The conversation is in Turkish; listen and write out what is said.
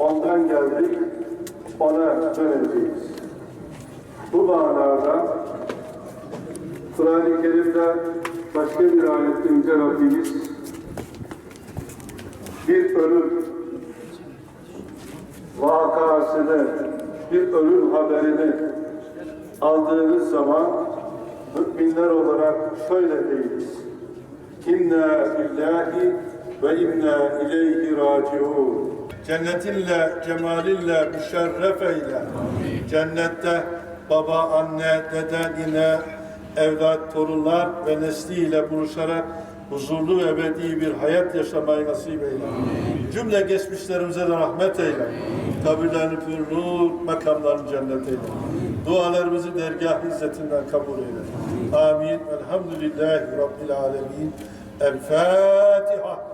Ondan geldik, ona döneceğiz. Bu manada Kur'an-ı Kerim'de başka bir ayette Yüce Rabbimiz bir ölüm vakasını, bir ölüm haberini aldığınız zaman müminler olarak şöyle deyiniz. İnna lillahi ve inna ileyhi raciun. Cennetinle, cemalinle müşerref eyle. Cennette baba, anne, dede, nine, evlat, torunlar ve nesliyle buluşarak huzurlu ve ebedi bir hayat yaşamayı nasip eyle. Cümle geçmişlerimize de rahmet eyle. Kabirlerini pür nur, makamlarını cennet eyle. Dualarımızı dergah izzetinden kabul eyle. Amin. Elhamdülillahi Rabbil alemin. El Fatiha.